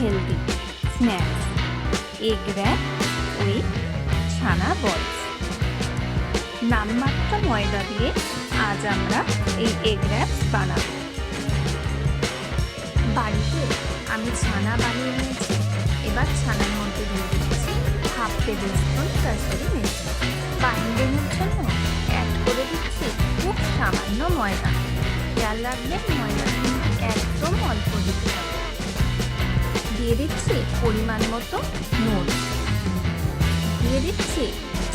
Healthy snacks egg wrap with chhena balls নামমাত্র ময়দা দিয়ে আজ আমরা এই এগ র্যাপস বানাবো। বাড়িতে আমি ছানা বানিয়ে নিয়েছি, এবার ছানার মধ্যে দিয়ে দিচ্ছি হাফ টেবিল স্পুন কাসুরি মেথি। বাইন্ডিংয়ের জন্য অ্যাড করে দিচ্ছি খুব সামান্য ময়দা। খেয়াল রাখবেন ময়দা একদম অল্প দিয়ে দিচ্ছি পরিমাণ মতো নুন। দিয়ে দিচ্ছি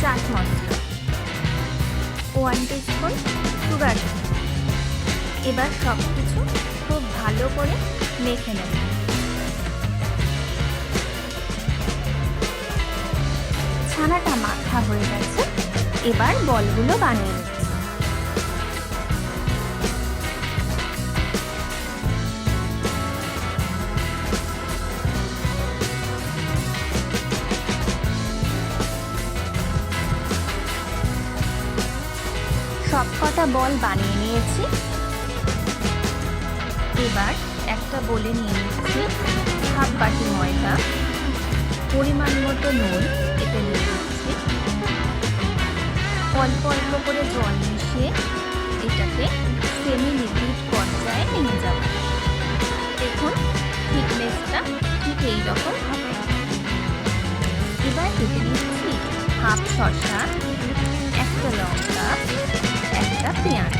chaat masala. One teaspoon sugar এবার সব কিছু খুব ভালো করে মেখে নেব। ছানাটা মাখা হয়ে গেছে। এবার বলগুলো বানিয়ে নিচ্ছি। সব কটা বল বানিয়ে নিয়েছি। এবার একটা বলে নিয়ে নিচ্ছি হাফ বাটি ময়দা, পরিমাণ মতো নুন এতে দিচ্ছি। অল্প অল্প করে জল মিশিয়ে এটাকে সেমি লিকুইড পর্যায়ে নিয়ে যাব। দেখুন থিকনেসটা ঠিক এই রকম হবে। এবার কেটে নিচ্ছি হাফ শসা, একটা লঙ্কা একটা পেঁয়াজ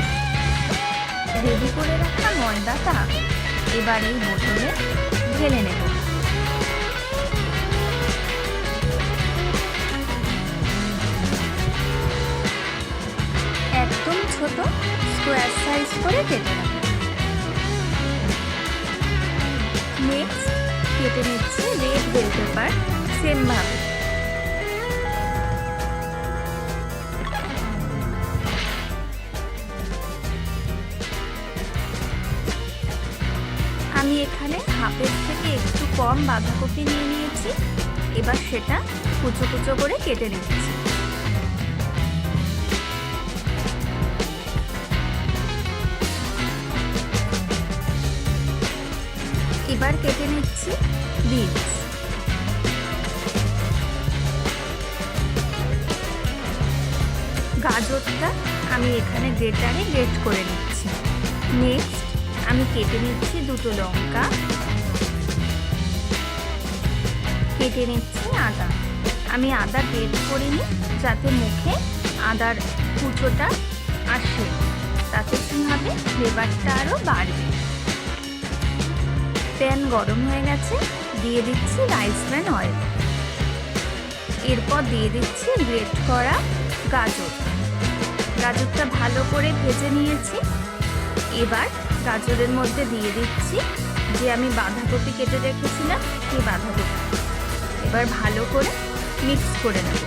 রেডি করে রাখা ময়দাটা এবার এই বোতলে ঢেলে নেব। একদম ছোট স্কোয়ার সাইজ করে কেটে নেক্সট কেটে নিচ্ছি রেড বেল পেপার সেম এখানে হাফের থেকে একটু কম বাঁধাকপি নিয়ে নিয়েছি। এবার সেটা কুচো কুচো করে কেটে নিচ্ছি। এবার কেটে নিচ্ছি বিনস। গাজরটা আমি এখানে গ্রেটারে গ্রেট করে নিচ্ছি। নেক্সট আমি কেটে নিচ্ছি দুটো লঙ্কা। কেটে নিচ্ছি আদা। আমি আদা গ্রেট করিনি যাতে মুখে আদার কুচোটা আসে। তাতে কী হবে? ফ্লেভারটা আরও বাড়বে। প্যান গরম হয়ে গেছে। দিয়ে দিচ্ছি রাইস ব্র্যান অয়েল। এরপর দিয়ে দিচ্ছি গ্রেট করা গাজর। গাজরটা ভালো করে ভেজে নিয়েছি। এবার গাজরের মধ্যে দিয়ে দিচ্ছি, যে আমি বাঁধাকপি কেটে রেখেছিলাম, সেই বাঁধাকপি। এবার ভালো করে মিক্স করে নেব।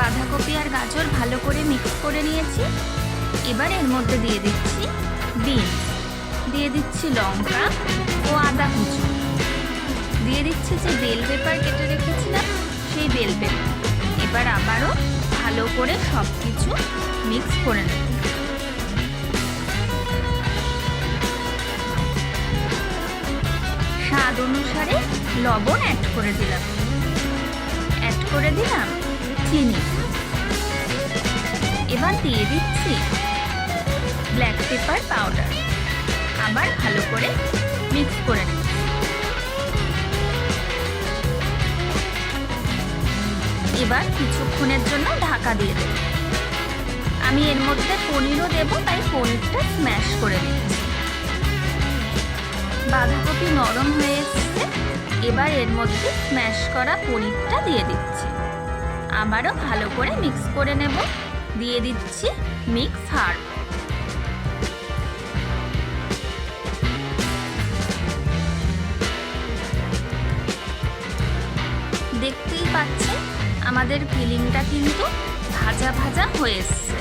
বাঁধাকপি আর গাজর ভালো করে মিক্স করে নিয়েছি। এবার এর মধ্যে দিয়ে দিচ্ছি বিনস। দিয়ে দিচ্ছি লঙ্কা ও আদা কুচি। দিয়ে দিচ্ছি যে বেল পেপার কেটে রেখেছিলাম, সেই বেল পেপার। এবার আবারও ভালো করে সব কিছু মিক্স করে নেব। স্বাদ অনুসারে লবণ অ্যাড করে দিলাম। অ্যাড করে দিলাম চিনি। এবার দিয়ে দিচ্ছি ব্ল্যাক পেপার পাউডার আবার ভালো করে মিক্স করে নেব। এবার কিছুক্ষণের জন্য ঢাকা দিয়ে দেব। আমি এর মধ্যে পনিরও দেব, তাই পনিরটা স্ম্যাশ করে নিচ্ছি। বাঁধাকপি নরম হয়ে এসছে। এবার এর মধ্যে স্ম্যাশ করা পনিরটা দিয়ে দিচ্ছি। আবারও ভালো করে মিক্স করে নেব। দিয়ে দিচ্ছি মিক্স হার্ব দেখতেই পাচ্ছেন আমাদের ফিলিংটা কিন্তু ভাজা ভাজা হয়ে এসছে।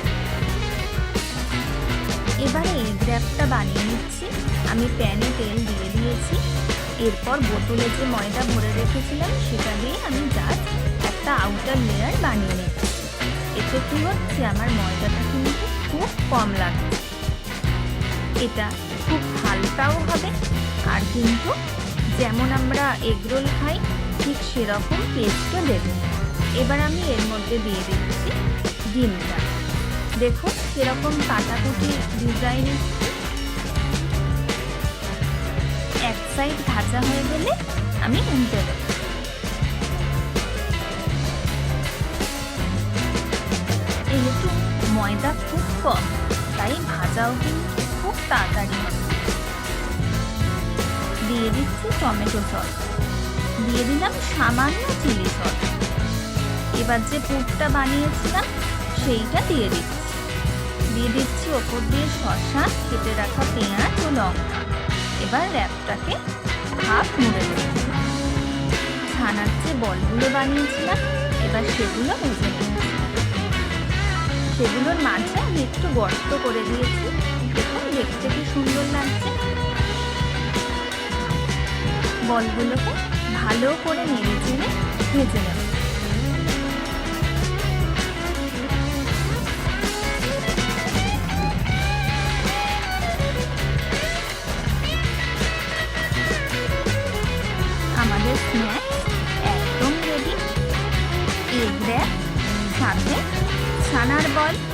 এবারে এই গ্র্যাপটা বানিয়ে নিচ্ছি। আমি প্যানে তেল দিয়ে দিয়েছি। এরপর বোতলে যে ময়দা ভরে রেখেছিলাম, সেটা দিয়ে আমি জাস্ট একটা আউটার লেয়ার বানিয়ে নিচ্ছি। এতে কী হচ্ছে, আমার ময়দাটা কিন্তু খুব কম লাগছে এটা খুব হালকাও হবে, আর কিন্তু যেমন আমরা এগরোল খাই, ঠিক সেরকম টেস্টও দেবে। এবার আমি এর মধ্যে দিয়ে দিচ্ছি ডিমটা দেখুন সেরকম কাটাকুটি ডিজাইন এক সাইড ভাজা হয়ে গেলে আমি উল্টে দেব। যেহেতু ময়দা খুব কম, তাই ভাজাও কিন্তু খুব তাড়াতাড়ি হবে। দিয়ে দিচ্ছি টমেটো সস। দিয়ে দিলাম সামান্য চিলি সস। এবার যে পুরটা বানিয়েছিলাম, সেইটা দিয়ে দিচ্ছি। দিয়ে দিচ্ছি ওপর দিয়ে শসা, কেটে রাখা পেঁয়াজ ও লঙ্কা। এবার র্যাপটাকে হাফ মুড়ে দেব। ছানার যে বলগুলো বানিয়েছিলাম, এবার সেগুলো ভেজে সেগুলোর মাঝে আমি একটু গর্ত করে দিয়েছি। দেখুন, দেখতে কি সুন্দর লাগছে। বলগুলোকে ভালো করে নেড়ে চেড়ে ভেজে নেব। একদম